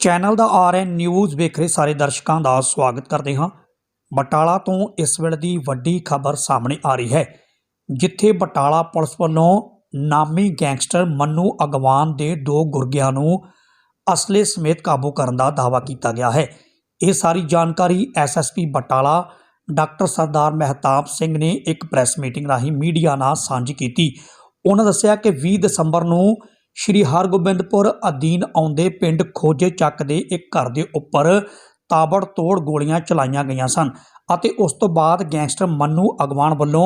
Channel ਦਾ RN news ਵੇਖ ਰਹੇ ਸਾਰੇ ਦਰਸ਼ਕਾਂ ਦਾ ਸਵਾਗਤ ਕਰਦੇ ਹਾਂ। ਬਟਾਲਾ ਤੋਂ ਇਸ ਵੇਲੇ ਦੀ ਵੱਡੀ ਖਬਰ ਸਾਹਮਣੇ ਆ ਰਹੀ ਹੈ, ਜਿੱਥੇ ਬਟਾਲਾ ਪੁਲਿਸ ਵੱਲੋਂ ਨਾਮੀ ਗੈਂਗਸਟਰ ਮੰਨੂ ਅਗਵਾਨ ਦੇ ਦੋ ਗੁਰਗਿਆਂ ਨੂੰ ਅਸਲੇ ਸਮੇਤ ਕਾਬੂ ਕਰਨ ਦਾ ਦਾਅਵਾ ਕੀਤਾ ਗਿਆ ਹੈ। ਇਹ ਸਾਰੀ ਜਾਣਕਾਰੀ ਐਸਐਸਪੀ ਬਟਾਲਾ ਡਾਕਟਰ ਸਰਦਾਰ ਮਹਿਤਾਬ ਸਿੰਘ ਨੇ ਇੱਕ ਪ੍ਰੈਸ ਮੀਟਿੰਗ ਰਾਹੀਂ ਮੀਡੀਆ ਨਾਲ ਸਾਂਝੀ ਕੀਤੀ। ਉਹਨਾਂ ਦੱਸਿਆ ਕਿ 20 ਦਸੰਬਰ ਨੂੰ ਸ਼੍ਰੀ ਹਰਗੋਬਿੰਦਪੁਰ ਅਧੀਨ ਆਉਂਦੇ ਪਿੰਡ ਖੋਜੇ ਚੱਕ ਦੇ ਇੱਕ ਘਰ ਦੇ ਉੱਪਰ ਤਾਬੜਤੋੜ ਗੋਲੀਆਂ ਚਲਾਈਆਂ ਗਈਆਂ ਸਨ ਅਤੇ ਉਸ ਤੋਂ ਬਾਅਦ ਗੈਂਗਸਟਰ ਮੰਨੂ ਅਗਵਾਨ ਵੱਲੋਂ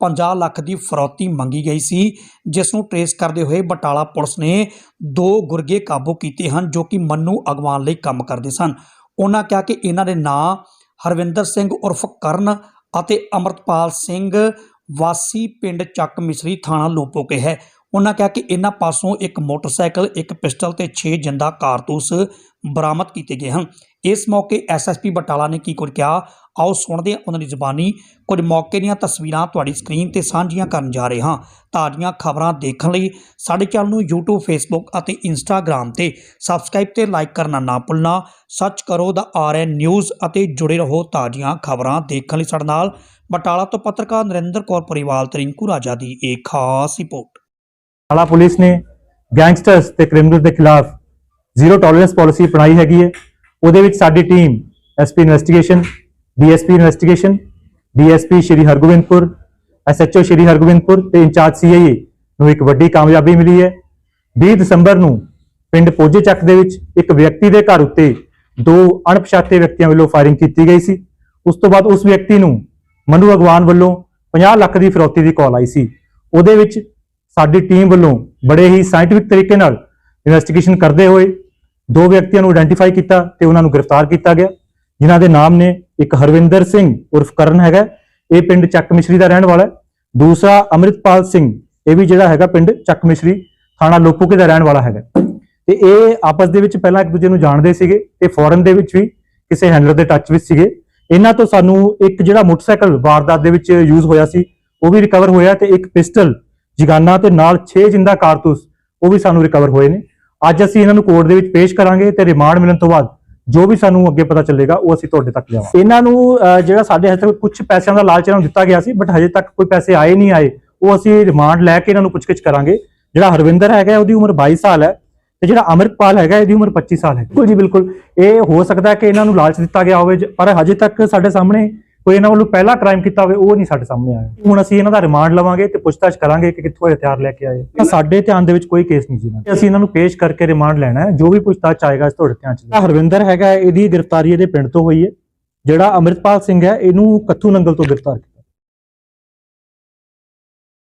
50 ਲੱਖ ਦੀ ਫਰੌਤੀ ਮੰਗੀ ਗਈ ਸੀ, ਜਿਸ ਨੂੰ ਟਰੇਸ ਕਰਦੇ ਹੋਏ ਬਟਾਲਾ ਪੁਲਿਸ ਨੇ ਦੋ ਗੁਰਗੇ ਕਾਬੂ ਕੀਤੇ ਹਨ ਜੋ ਕਿ ਮੰਨੂ ਅਗਵਾਨ ਲਈ ਕੰਮ ਕਰਦੇ ਸਨ। ਉਹਨਾਂ ਕਿਹਾ ਕਿ ਇਹਨਾਂ ਦੇ ਨਾਂ ਹਰਵਿੰਦਰ ਸਿੰਘ ਉਰਫ ਕਰਨ ਅਤੇ ਅਮਰਤਪਾਲ ਸਿੰਘ ਵਾਸੀ ਪਿੰਡ ਚੱਕ ਮਿਸਰੀ ਥਾਣਾ ਲੋਪੋਕੇ ਹੈ। ਉਹਨਾਂ ਕਿਹਾ ਕਿ ਇਹਨਾਂ ਪਾਸੋਂ ਇੱਕ ਮੋਟਰਸਾਈਕਲ, ਇੱਕ ਪਿਸਟਲ ਤੇ 6 ਜਿੰਦਾ ਕਾਰਤੂਸ ਬਰਾਮਦ ਕੀਤੇ ਗਏ ਹਨ। ਇਸ ਮੌਕੇ ਐਸਐਸਪੀ ਬਟਾਲਾ ਨੇ ਕੀ ਕੁਝ ਕਿਹਾ, ਆਓ ਸੁਣਦੇ ਹਾਂ ਉਹਨਾਂ ਦੀ ਜ਼ੁਬਾਨੀ। ਕੁਝ ਮੌਕੇ ਦੀਆਂ ਤਸਵੀਰਾਂ ਤੁਹਾਡੀ ਸਕਰੀਨ ਤੇ ਸਾਂਝੀਆਂ ਕਰਨ ਜਾ ਰਹੇ ਹਾਂ। ਤਾਜ਼ੀਆਂ ਖਬਰਾਂ ਦੇਖਣ ਲਈ ਸਾਡੇ ਚੈਨਲ ਨੂੰ YouTube, Facebook ਅਤੇ Instagram ਤੇ ਸਬਸਕ੍ਰਾਈਬ ਤੇ ਲਾਈਕ ਕਰਨਾ ਨਾ ਭੁੱਲਣਾ। ਸਰਚ ਕਰੋ ਦਾ ਆਰਐਨ ਨਿਊਜ਼ ਅਤੇ ਜੁੜੇ ਰਹੋ ਤਾਜ਼ੀਆਂ ਖਬਰਾਂ ਦੇਖਣ ਲਈ ਸਾਡੇ ਨਾਲ। ਬਟਾਲਾ ਤੋਂ ਪੱਤਰਕਾਰ ਨਰਿੰਦਰ ਕੌਰ ਪਰਿਵਾਲ ਤਰਿੰਕੂ ਰਾਜਾ ਦੀ ਇੱਕ ਖਾਸ ਰਿਪੋਰਟ। ਆਲਾ ਪੁਲਿਸ ਨੇ ਗੈਂਗਸਟਰਸ ਤੇ ਕ੍ਰਿਮੀਨਲ ਦੇ ਖਿਲਾਫ ਜ਼ੀਰੋ ਟੋਲਰੈਂਸ ਪਾਲਿਸੀ ਅਪਣਾਈ ਹੈਗੀ ਹੈ ਉਹਦੇ ਵਿੱਚ ਸਾਡੀ team SP investigation DSP investigation DSP Shri Hargobindpur SHO Shri Hargobindpur ਤੇ ਇੰਚਾਰਜ ਸੀਆਈਏ ਨੂੰ ਇੱਕ ਵੱਡੀ ਕਾਮਯਾਬੀ ਮਿਲੀ ਹੈ 20 ਦਸੰਬਰ ਨੂੰ ਪਿੰਡ ਪੋਜੇ ਚੱਕ ਦੇ ਵਿੱਚ ਇੱਕ ਵਿਅਕਤੀ ਦੇ ਘਰ ਉੱਤੇ ਦੋ ਅਣਪਛਾਤੇ ਵਿਅਕਤੀਆਂ ਵੱਲੋਂ ਫਾਇਰਿੰਗ ਕੀਤੀ ਗਈ ਸੀ ਉਸ ਤੋਂ ਬਾਅਦ ਉਸ ਵਿਅਕਤੀ ਨੂੰ ਮਨੂ ਅਗਵਾਨ ਵੱਲੋਂ 50 ਲੱਖ ਦੀ ਫਿਰੌਤੀ ਦੀ ਕਾਲ ਆਈ ਸੀ ਉਹਦੇ ਵਿੱਚ ਸਾਡੀ ਟੀਮ ਵੱਲੋਂ ਬੜੇ ਹੀ ਸਾਇੰਟਿਫਿਕ ਤਰੀਕੇ ਨਾਲ ਇਨਵੈਸਟੀਗੇਸ਼ਨ ਕਰਦੇ ਹੋਏ ਦੋ ਵਿਅਕਤੀਆਂ ਨੂੰ ਆਇਡੈਂਟੀਫਾਈ ਕੀਤਾ ਤੇ ਉਹਨਾਂ ਨੂੰ ਗ੍ਰਿਫਤਾਰ ਕੀਤਾ ਗਿਆ, ਜਿਨ੍ਹਾਂ ਦੇ ਨਾਮ ਨੇ ਇੱਕ ਹਰਵਿੰਦਰ ਸਿੰਘ ਉਰਫ ਕਰਨ ਹੈਗਾ, ਇਹ ਪਿੰਡ ਚੱਕ ਮਿਸ਼ਰੀ ਦਾ ਰਹਿਣ ਵਾਲਾ ਹੈ। ਦੂਸਰਾ ਅਮਰਿਤਪਾਲ ਸਿੰਘ, ਇਹ ਵੀ ਜਿਹੜਾ ਹੈਗਾ ਪਿੰਡ ਚੱਕ ਮਿਸ਼ਰੀ ਥਾਣਾ ਲੋਪੂਕੇ ਦਾ ਰਹਿਣ ਵਾਲਾ ਹੈਗਾ। ਤੇ ਇਹ ਆਪਸ ਦੇ ਵਿੱਚ ਪਹਿਲਾਂ ਇੱਕ ਦੂਜੇ ਨੂੰ ਜਾਣਦੇ ਸੀਗੇ ਤੇ ਫੋਰਨ ਦੇ ਵਿੱਚ ਵੀ ਕਿਸੇ ਹੈਂਡਲਰ ਦੇ ਟੱਚ ਵਿੱਚ ਸੀਗੇ। ਇਹਨਾਂ ਤੋਂ ਸਾਨੂੰ ਇੱਕ ਜਿਹੜਾ ਮੋਟਰਸਾਈਕਲ ਵਾਰਦਾਤ ਦੇ ਵਿੱਚ ਯੂਜ਼ ਹੋਇਆ ਸੀ, ਉਹ ਵੀ ਰਿਕਵਰ ਹੋਇਆ ਤੇ ਇੱਕ ਪਿਸਟਲ ਜਗਾਨਾ ਤੇ ਨਾਲ 6 ਜਿੰਦਾ ਕਾਰਤੂਸ ਉਹ ਵੀ ਸਾਨੂੰ ਰਿਕਵਰ ਹੋਏ ਨੇ। ਅੱਜ ਅਸੀਂ ਇਹਨਾਂ ਨੂੰ ਕੋਰਟ ਦੇ ਵਿੱਚ ਪੇਸ਼ ਕਰਾਂਗੇ ਤੇ ਰਿਮਾਂਡ ਮਿਲਣ ਤੋਂ ਬਾਅਦ ਜੋ ਵੀ ਸਾਨੂੰ ਅੱਗੇ ਪਤਾ ਚੱਲੇਗਾ ਉਹ ਅਸੀਂ ਤੁਹਾਡੇ ਤੱਕ ਲਿਆਵਾਂਗੇ। ਇਹਨਾਂ ਨੂੰ ਜਿਹੜਾ ਸਾਡੇ ਹੱਥ ਤੱਕ ਕੁਝ ਪੈਸਿਆਂ ਦਾ ਲਾਲਚ ਇਹਨਾਂ ਨੂੰ ਦਿੱਤਾ ਗਿਆ ਸੀ ਬਟ ਹਜੇ ਤੱਕ ਕੋਈ ਪੈਸੇ ਆਏ ਨਹੀਂ ਆਏ ਉਹ ਅਸੀਂ ਰਿਮਾਂਡ ਲੈ ਕੇ ਇਹਨਾਂ ਨੂੰ ਪੁੱਛਗਿੱਛ ਕਰਾਂਗੇ। ਜਿਹੜਾ ਹਰਵਿੰਦਰ ਹੈਗਾ ਉਹਦੀ ਉਮਰ 22 ਸਾਲ ਹੈ ਤੇ ਜਿਹੜਾ ਅਮਰਿਤਪਾਲ ਹੈਗਾ ਇਹਦੀ ਉਮਰ 25 ਸਾਲ ਹੈ। ਬਿਲਕੁਲ ਜੀ ਬਿਲਕੁਲ। ਇਹ ਹੋ ਸਕਦਾ ਕਿ ਇਹਨਾਂ ਨੂੰ ਲਾਲਚ ਦਿੱਤਾ ਗਿਆ ਹੋਵੇ ਪਰ ਹਜੇ ਤੱਕ ਸਾਡੇ ਸਾਹਮਣੇ ਕੋਈ ਇਹਨਾਂ ਵੱਲੋਂ ਪਹਿਲਾ ਕ੍ਰਾਈਮ ਕੀਤਾ ਹੋਵੇ, ਉਹ ਨਹੀਂ ਸਾਡੇ ਸਾਹਮਣੇ ਆਇਆ। ਹੁਣ ਅਸੀਂ ਇਹਨਾਂ ਦਾ ਰਿਮਾਂਡ ਲਵਾਂਗੇ ਤੇ ਪੁੱਛਤਾਛ ਕਰਾਂਗੇ ਕਿ ਕਿੱਥੋਂ ਇਹ ਹਥਿਆਰ ਲੈ ਕੇ ਆਏ। ਤਾਂ ਸਾਡੇ ਧਿਆਨ ਦੇ ਵਿੱਚ ਕੋਈ ਕੇਸ ਨਹੀਂ ਜੀ ਅਸੀਂ ਇਹਨਾਂ ਨੂੰ ਪੇਸ਼ ਕਰਕੇ ਰਿਮਾਂਡ ਲੈਣਾ ਹੈ। ਜੋ ਵੀ ਪੁੱਛਤਾਛ ਆਏਗਾ ਇਸ ਤੁਹਾਡੇ ਧਿਆਨ ਚ ਹਰਵਿੰਦਰ ਹੈਗਾ, ਇਹਦੀ ਗ੍ਰਿਫਤਾਰੀ ਇਹਦੇ ਪਿੰਡ ਤੋਂ ਹੋਈ ਹੈ। ਜਿਹੜਾ ਅਮਰਿਤਪਾਲ ਸਿੰਘ ਹੈ, ਇਹਨੂੰ ਕੱਥੂ ਨੰਗਲ ਤੋਂ ਗ੍ਰਿਫਤਾਰ ਕੀਤਾ।